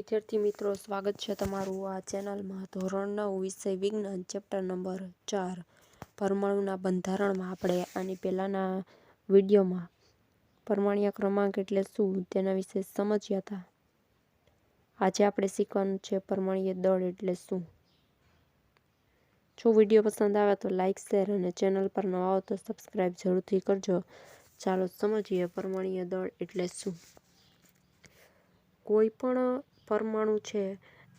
વિદ્યાર્થી મિત્રો સ્વાગત છે તમારું આ ચેનલમાં. ધોરણ નવ, વિષય વિજ્ઞાન, ચેપ્ટર નંબર ચાર. પરમાણુના બંધારણમાં આપણે આની પહેલાંના વિડીયોમાં પરમાણીય ક્રમાંક એટલે શું તેના વિશે સમજ્યા હતા. આજે આપણે શીખવાનું છે પરમાણીય દળ એટલે શું. જો વીડિયો પસંદ આવે તો લાઇક શેર અને ચેનલ પર નવા આવો તો સબસ્ક્રાઈબ જરૂરથી કરજો. ચાલો સમજીએ પરમાણીય દળ એટલે શું. કોઈ પણ પરમાણુ છે.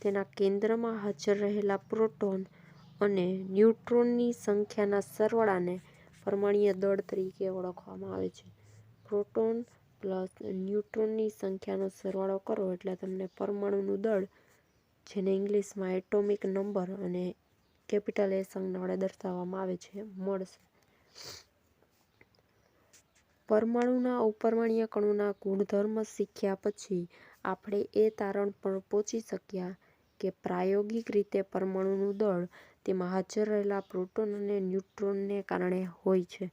તેના કેન્દ્રમાં હાજર રહેલા પ્રોટોન અને ન્યુટ્રોનની સંખ્યાના સરવાળાને પરમાણીય દળ તરીકે ઓળખવામાં આવે છે. પ્રોટોન પ્લસ ન્યુટ્રોનની સંખ્યાનો સરવાળો કરો એટલે તમને પરમાણુનું દળ, જેને ઇંગ્લિશમાં એટોમિક નંબર અને કેપિટલ એ વડે દર્શાવવામાં આવે છે, મળશે. પરમાણુના અપરમાણીય કણોના ગુણધર્મ શીખ્યા પછી આપણે એ તારણ પર પહોંચી શક્યા કે પ્રાયોગિક રીતે પરમાણુનું દળ તેમાં હાજર રહેલા પ્રોટોન અને ન્યુટ્રોનને કારણે હોય છે.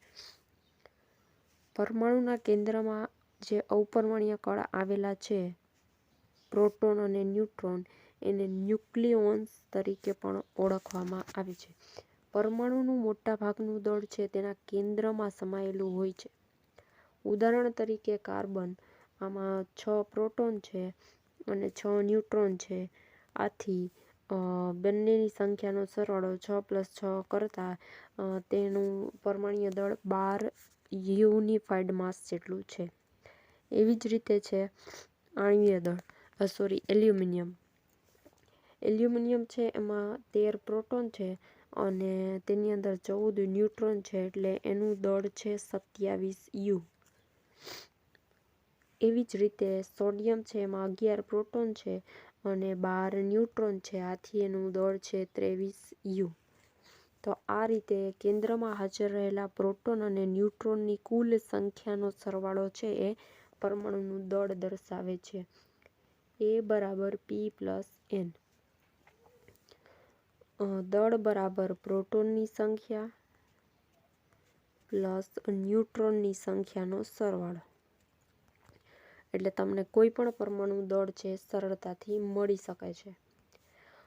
પરમાણુના કેન્દ્રમાં જે અવપરમાણીય કળ આવેલા છે, પ્રોટોન અને ન્યુટ્રોન, એને ન્યુક્લિયોન્સ તરીકે પણ ઓળખવામાં આવે છે. પરમાણુનું મોટાભાગનું દળ છે તેના કેન્દ્રમાં સમાયેલું હોય છે. ઉદાહરણ તરીકે કાર્બન આમાં છ પ્રોટોન છે અને છ ન્યુટ્રોન છે. આથી બંનેની સંખ્યાનો સરવાળો છ પ્લસ છ કરતાં તેનું પરમાણીય દળ બાર યુનિફાઈડ માસ જેટલું છે. એવી જ રીતે છે આણ્વીય દળ સોરી, એલ્યુમિનિયમ. એલ્યુમિનિયમ છે એમાં તેર પ્રોટોન છે અને તેની અંદર ચૌદ ન્યુટ્રોન છે એટલે એનું દળ છે સત્યાવીસ યુ. એવી જ રીતે સોડિયમ છે એમાં અગિયાર પ્રોટોન છે અને બાર ન્યુટ્રોન છે. આથી એનું દળ છે ત્રેવીસ યુ. તો આ રીતે કેન્દ્રમાં હાજર રહેલા પ્રોટોન અને ન્યુટ્રોનની કુલ સંખ્યાનો સરવાળો છે એ પરમાણુનું દળ દર્શાવે છે. એ બરાબર પી પ્લસ એન દળ બરાબર પ્રોટોનની સંખ્યા પ્લસ ન્યુટ્રોનની સંખ્યાનો સરવાળો. એટલે તમને કોઈ પણ પરમાણુ દળ છે, સરળતાથી મળી શકે છે.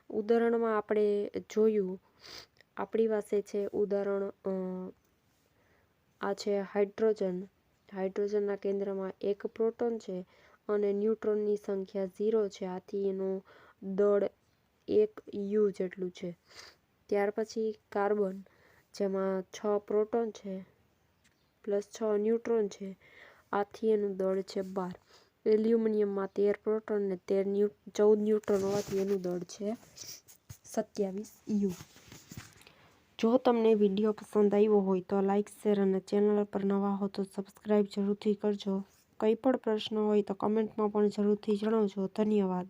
ઉદાહરણમાં આપણે જોયું, આપણી પાસે છે ઉદાહરણ આ છે હાઇડ્રોજન. હાઇડ્રોજનના કેન્દ્રમાં એક પ્રોટોન છે અને ન્યુટ્રોનની સંખ્યા ઝીરો છે. આથી એનું દળ એક યુ જેટલું છે. ત્યાર પછી કાર્બન, જેમાં છ પ્રોટોન છે, પ્લસ છ ન્યુટ્રોન છે. આથી એનું દળ છે બાર. એલ્યુમિનિયમમાં તેર પ્રોટોન ને તેર ન્યુ, ચૌદ ન્યુટ્રોન હોવાથી એનું દળ છે સત્યાવીસ યુ. જો તમને વીડિયો પસંદ આવ્યો હોય તો લાઇક શેર અને ચેનલ પર નવા હો તો સબસ્ક્રાઈબ જરૂરથી કરજો. કંઈ પણ પ્રશ્ન હોય તો કમેન્ટમાં પણ જરૂરથી જણાવજો. ધન્યવાદ.